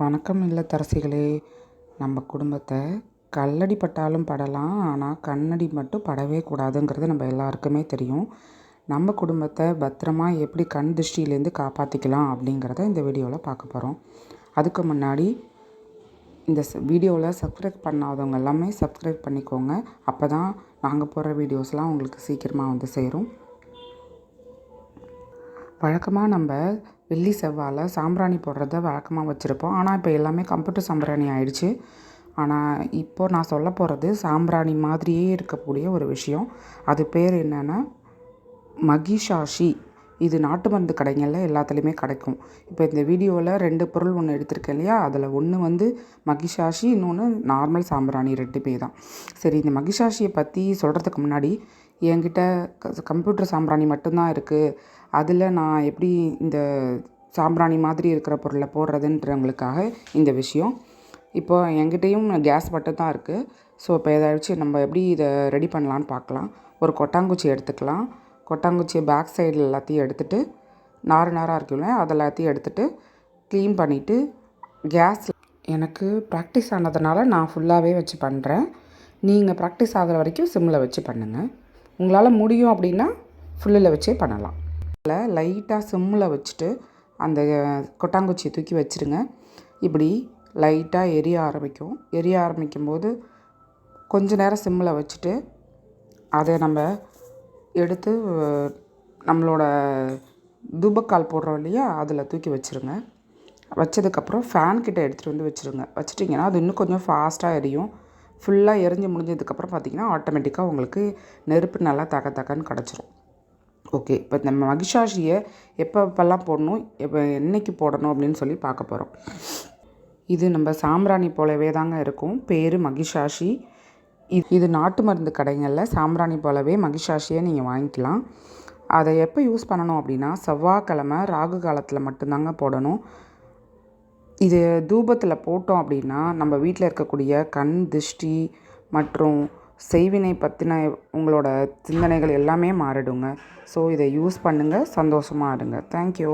வணக்கம் இல்லத்தரசிகளே நம்ம குடும்பத்தை கல்லடி பட்டாலும் படலாம் ஆனால் கண்ணடி மட்டும் படவே கூடாதுங்கிறது நம்ம எல்லாருக்குமே தெரியும். நம்ம குடும்பத்தை பத்திரமா எப்படி கண் திருஷ்டியிலேருந்து காப்பாற்றிக்கலாம் அப்படிங்கிறத இந்த வீடியோவில் பார்க்க போகிறோம் அதுக்கு முன்னாடி இந்த வீடியோவில் சப்ஸ்கிரைப் பண்ணாதவங்க எல்லாமே சப்ஸ்கிரைப் பண்ணிக்கோங்க. அப்போ தான் நாங்கள் போடுற வீடியோஸ்லாம் உங்களுக்கு சீக்கிரமாக வந்து சேரும். வழக்கமாக நம்ம வெள்ளி செவ்வாயில் சாம்பிராணி போடுறத வழக்கமாக வச்சுருப்போம். ஆனால் இப்போ எல்லாமே கம்ப்யூட்டர் சாம்பிராணி ஆயிடுச்சு. ஆனால் இப்போது நான் சொல்ல போகிறது சாம்பிராணி மாதிரியே இருக்கக்கூடிய ஒரு விஷயம். அது பேர் என்னென்னா மகிஷாஷி. இது நாட்டு மருந்து கடைங்களில் எல்லாத்துலேயுமே கிடைக்கும். இப்போ இந்த வீடியோவில் ரெண்டு பொருள் ஒன்று எடுத்திருக்கேன் இல்லையா? அதில் ஒன்று வந்து மகிஷாஷி இன்னொன்று நார்மல் சாம்பிராணி ரெண்டுமே தான். சரி இந்த மகிஷாஷியை பற்றி சொல்கிறதுக்கு முன்னாடி என்கிட்ட கம்ப்யூட்டர் சாம்பிராணி மட்டும்தான் இருக்குது அதில் நான் எப்படி இந்த சாம்பிராணி மாதிரி இருக்கிற பொருளை போடுறதுன்றவங்களுக்காக இந்த விஷயம். இப்போ என்கிட்டேயும் கேஸ் மட்டும் தான் இருக்குது ஸோ இப்போ ஏதாச்சும் நம்ம எப்படி இதை ரெடி பண்ணலான்னு பார்க்கலாம் ஒரு கொட்டாங்குச்சி எடுத்துக்கலாம். கொட்டாங்குச்சியை பேக் சைடில் எல்லாத்தையும் எடுத்துகிட்டு நார் நாராக இருக்குல்ல அது எல்லாத்தையும் எடுத்துகிட்டு க்ளீன் பண்ணிவிட்டு கேஸ் எனக்கு ப்ராக்டிஸ் ஆனதுனால நான் ஃபுல்லாகவே வச்சு பண்ணுறேன் நீங்கள் ப்ராக்டிஸ் ஆகிற வரைக்கும் சிம்மில் வச்சு பண்ணுங்கள் உங்களால் முடியும் அப்படின்னா ஃபுல்லில் வச்சே பண்ணலாம். லைட்டாக சிம்மில் வச்சுட்டு அந்த கொட்டாங்குச்சியை தூக்கி வச்சுருங்க. இப்படி லைட்டாக எரிய ஆரம்பிக்கும். எரிய ஆரம்பிக்கும் போது கொஞ்ச நேரம் சிம்மில் வச்சுட்டு அதை நம்ம எடுத்து நம்மளோட தூபக்கால் போடுறோம் இல்லையா அதில் தூக்கி வச்சுருங்க. வச்சதுக்கப்புறம் ஃபேன் கிட்ட எடுத்துகிட்டு வந்து வச்சுருங்க. வச்சிட்டிங்கன்னா அது இன்னும் கொஞ்சம் ஃபாஸ்ட்டாக எரியும். ஃபுல்லாக எரிஞ்சு முடிஞ்சதுக்கப்புறம் பார்த்திங்கன்னா ஆட்டோமேட்டிக்காக உங்களுக்கு நெருப்பு நல்லா தக தகன்னு கிடச்சிரும். ஓகே இப்போ இந்த மகிஷாஷியை எப்போ எப்போல்லாம் போடணும் எப்போ என்னைக்கு போடணும் அப்படின்னு சொல்லி பார்க்க போகிறோம் இது நம்ம சாம்பிராணி போலவே தாங்க இருக்கும். பேர் மகிஷாஷி இது நாட்டு மருந்து கடைகளில் சாம்பிராணி போலவே மகிஷாஷியை நீங்கள் வாங்கிக்கலாம். அதை எப்போ யூஸ் பண்ணணும் அப்படின்னா செவ்வாய்க்கிழமை ராகு காலத்தில் மட்டும்தாங்க போடணும். இது தூபத்தில் போட்டோம் அப்படின்னா நம்ம வீட்டில் இருக்கக்கூடிய கண் திருஷ்டி மற்றும் செய்வினை பற்றின உங்களோட சிந்தனைகள் எல்லாமே மாறிடுங்க. ஸோ இதை யூஸ் பண்ணுங்கள் சந்தோஷமாக இருங்க. தேங்க்யூ